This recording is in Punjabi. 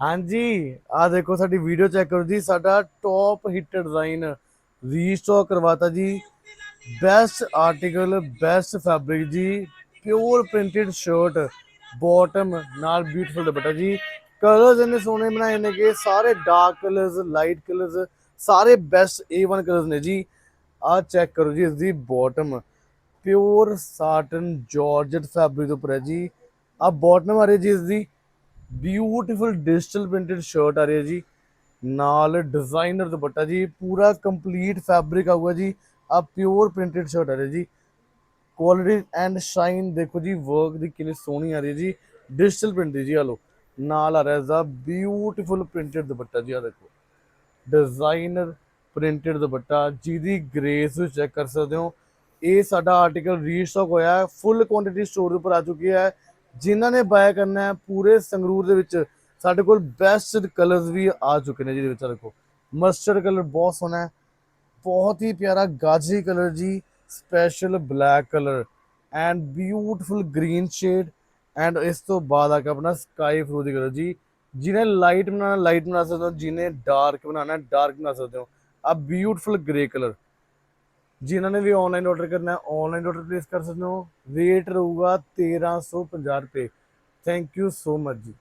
ਹਾਂਜੀ ਆ ਦੇਖੋ ਸਾਡੀ ਵੀਡੀਓ ਚੈੱਕ ਕਰੋ ਜੀ, ਸਾਡਾ ਟੌਪ ਹਿੱਟ ਡਿਜ਼ਾਈਨ ਰੀਸਟਾਕ ਕਰਵਾਤਾ ਜੀ। ਬੈਸਟ ਆਰਟੀਕਲ ਬੈਸਟ ਫੈਬਰਿਕ ਜੀ ਪਿਓਰ ਪ੍ਰਿੰਟਡ ਸ਼ਰਟ ਬਾਟਮ ਨਾਲ ਬਿਊਟੀਫੁਲ ਦੁਪੱਟਾ ਜੀ। ਕਲਰਸ ਇਹਨੇ ਸੋਹਣੇ ਬਣਾਏ ਨੇ ਕਿ ਸਾਰੇ ਡਾਰਕ ਕਲਰਸ ਲਾਈਟ ਕਲਰਸ ਸਾਰੇ ਬੈਸਟ A1 ਕਲਰਸ ਨੇ ਜੀ। ਆ ਚੈੱਕ ਕਰੋ ਜੀ ਇਸ ਦੀ bottom pure satin georgette fabric ਉੱਪਰ ਹੈ ਜੀ। ਆ ਬਾਟਮ ਆ ਰਹੀ ਜੀ ਇਸ ਦੀ ਬਿਊਟੀਫੁਲ ਡਿਜੀਟਲ ਪ੍ਰਿੰਟਡ ਸ਼ਰਟ ਆ ਰਹੀ ਹੈ ਜੀ। ਨਾਲ ਡਿਜ਼ਾਈਨਰ ਦੁਪੱਟਾ ਜੀ, ਪੂਰਾ ਕੰਪਲੀਟ ਫੈਬਰਿਕ ਆਊਗਾ ਜੀ। ਆ ਪਿਓਰ ਪ੍ਰਿੰਟਡ ਸ਼ਰਟ ਆ ਰਹੀ ਜੀ। ਕੁਆਲਿਟੀ ਐਂਡ ਸ਼ਾਈਨ ਦੇਖੋ ਜੀ ਵਰਕ ਦੀ ਕਿੰਨੀ ਸੋਹਣੀ ਆ ਰਹੀ ਹੈ ਜੀ। ਡਿਜੀਟਲ ਪ੍ਰਿੰਟ ਦੀ ਜੀ ਆ ਲੋ ਨਾਲ ਆ ਰਿਹਾ ਇਸਦਾ ਬਿਊਟੀਫੁਲ ਪ੍ਰਿੰਟਡ ਦੁਪੱਟਾ ਜੀ ਆ ਦੇਖੋ। ਡਿਜ਼ਾਈਨਰ ਪ੍ਰਿੰਟਡ ਦੁਪੱਟਾ, ਜਿਹਦੀ ਗ੍ਰੇਸ ਨੂੰ ਚੈੱਕ ਕਰ ਸਕਦੇ ਹੋ। ਇਹ ਸਾਡਾ ਆਰਟੀਕਲ ਰੀਸਟਾਕ ਹੋਇਆ ਹੈ। ਫੁੱਲ ਕੁਆਂਟੀਟੀ ਸਟੋਰ ਦੇ ਉੱਪਰ ਆ ਚੁੱਕੀ ਹੈ। ਜਿਨ੍ਹਾਂ ਨੇ ਬਾਏ ਕਰਨਾ ਹੈ, ਪੂਰੇ ਸੰਗਰੂਰ ਦੇ ਵਿੱਚ ਸਾਡੇ ਕੋਲ ਬੈਸਟ ਕਲਰਸ ਵੀ ਆ ਚੁੱਕੇ ਨੇ ਜਿਹਦੇ ਵਿੱਚ ਆਹ ਦੇਖੋ ਮਸਟਰਡ ਕਲਰ ਬਹੁਤ ਸੋਹਣਾ ਹੈ, ਬਹੁਤ ਹੀ ਪਿਆਰਾ ਗਾਜਰੀ ਕਲਰ ਜੀ special black colour and beautiful green shade and ਇਸ ਤੋਂ ਬਾਅਦ ਆ ਕੇ ਆਪਣਾ ਸਕਾਈ ਫਰੂਦੀ ਕਲਰ ਜੀ, ਜਿਹਨੇ ਲਾਈਟ ਬਣਾਉਣਾ ਲਾਈਟ ਬਣਾ ਸਕਦੇ ਹੋ, ਜਿਹਨੇ ਡਾਰਕ ਬਣਾਉਣਾ ਡਾਰਕ ਬਣਾ ਸਕਦੇ ਹੋ ਆ ਬਿਊਟੀਫੁਲ ਗ੍ਰੇ ਕਲਰ ਜਿਨ੍ਹਾਂ ਨੇ ਵੀ ਆਨਲਾਈਨ ਆਰਡਰ ਕਰਨਾ ਹੈ ਆਨਲਾਈਨ ਆਰਡਰ ਪਲੇਸ ਕਰ ਸਕਦੇ ਹੋ। ਰੇਟ ਰਹੂਗਾ 1350 ਰੁਪਏ। ਥੈਂਕ ਯੂ ਸੋ ਮਚ ਜੀ।